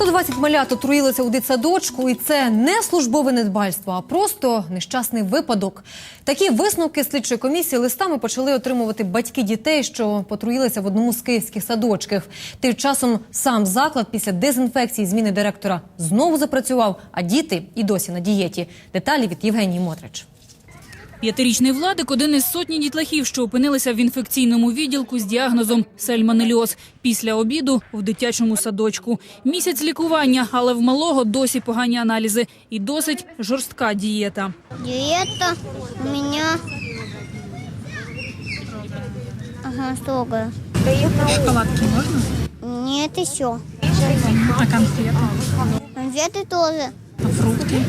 120 малят отруїлися у дитсадочку, і це не службове недбальство, а просто нещасний випадок. Такі висновки слідчої комісії листами почали отримувати батьки дітей, що потруїлися в одному з київських садочків. Тим часом сам заклад після дезінфекції зміни директора знову запрацював, а діти і досі на дієті. Деталі від Євгенії Мотрич. П'ятирічний Владик – один із сотні дітлахів, що опинилися в інфекційному відділку з діагнозом сальмонельоз. Після обіду в дитячому садочку. Місяць лікування, але в малого досі погані аналізи і досить жорстка дієта. Диета у меня... Ага, строгая. Шоколадки можна? Нет, еще. А конфети? Конфеты тоже. А фрукти?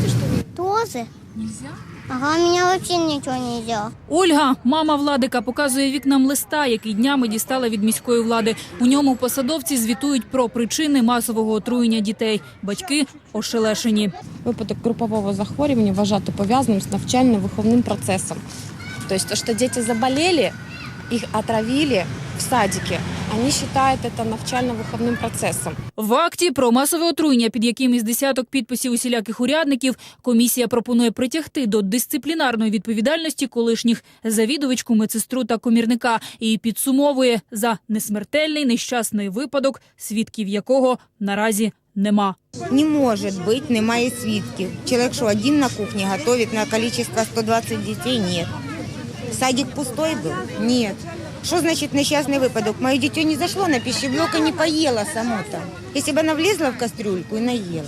Тоже? Нельзя? Ага, меня вообще ничего нельзя. Ольга, мама Владика, показує вікнам листа, який днями дістала від міської влади. У ньому посадовці звітують про причини масового отруєння дітей. Батьки ошелешені. Випадок групового захворювання вважати пов'язаним з навчально-виховним процесом. Тобто, то, що діти заболели, їх отравили в садике, вони вважають це навчально-виховним процесом. В акті про масове отруєння, під яким із десяток підписів усіляких урядників, комісія пропонує притягти до дисциплінарної відповідальності колишніх завідувачку, медсестру та комірника і підсумовує за несмертельний нещасний випадок, свідків якого наразі нема. Не може бути, немає свідків. Чоловік, що один на кухні готовить на кількість 120 дітей, ні. Садик пустой був? Ні. Що значить нещасний випадок? Моє дитя не зайшло на пищеблок і не поїла само там. Якщо б вона влізла в кастрюльку і наїлась.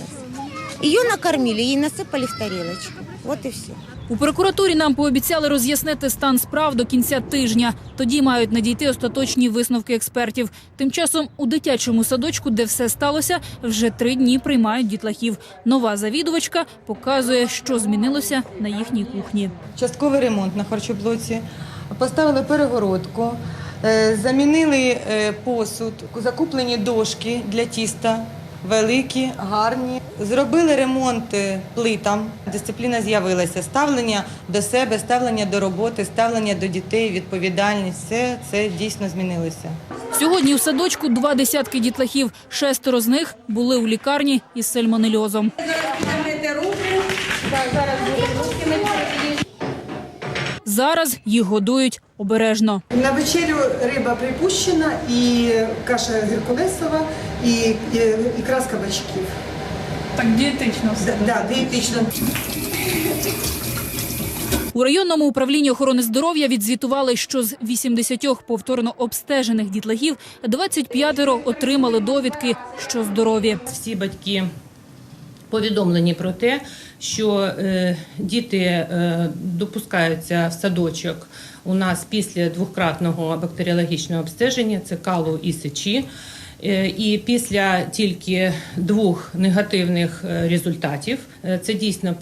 Її накормили, їй насипали в тарілочку. От і все. У прокуратурі нам пообіцяли роз'яснити стан справ до кінця тижня. Тоді мають надійти остаточні висновки експертів. Тим часом у дитячому садочку, де все сталося, вже три дні приймають дітлахів. Нова завідувачка показує, що змінилося на їхній кухні. частковий ремонт на харчоблоці, поставили перегородку, е, замінили е, посуд, закуплені дошки для тіста. Великі, гарні. Зробили ремонт е, плитам. Дисципліна з'явилася. Ставлення до себе, ставлення до роботи, ставлення до дітей, відповідальність. Все це дійсно змінилося. Сьогодні у садочку два десятки дітлахів. Шестеро з них були у лікарні із сальмонельозом. Зараз їх годують обережно. На вечерю риба припущена, і каша геркулесова, і, і, і краска бачків. Так дієтично Да, да, диетично. У районному управлінні охорони здоров'я відзвітували, що з 80 повторно обстежених дітлахів 25 отримали довідки, що здорові. всі батьки повідомлені про те, що е, діти е, допускаються в садочок у нас після двократного бактеріологічного обстеження, це калу і сечі. Е, І після тільки двох негативних результатів це дійсно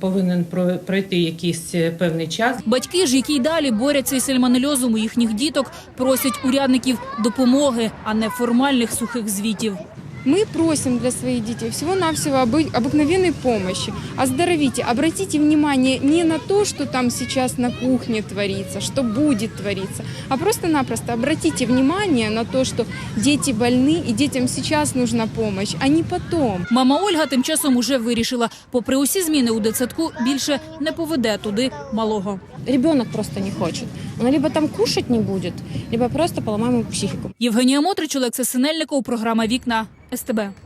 повинен про- пройти якийсь певний час. Батьки ж, які й далі борються із сальмонельозом у їхніх діток, просять урядників допомоги, а не формальних сухих звітів. Мы просим для своих детей всего-навсего обы- обыкновенной помощи. Оздоровите, обратите внимание не на то, что там сейчас на кухне творится, что будет твориться, а просто-напросто обратите внимание на то, что дети больны и детям сейчас нужна помощь, а не потом. Мама Ольга тим часом уже вирішила, попри усі зміни у дитсадку, більше не поведе туди малого. Ребенок просто не хочет. Он либо там кушать не будет, либо просто поломаем ему психику. Євгенія Мотрич, Олекса Синельников, програма Вікна СТБ.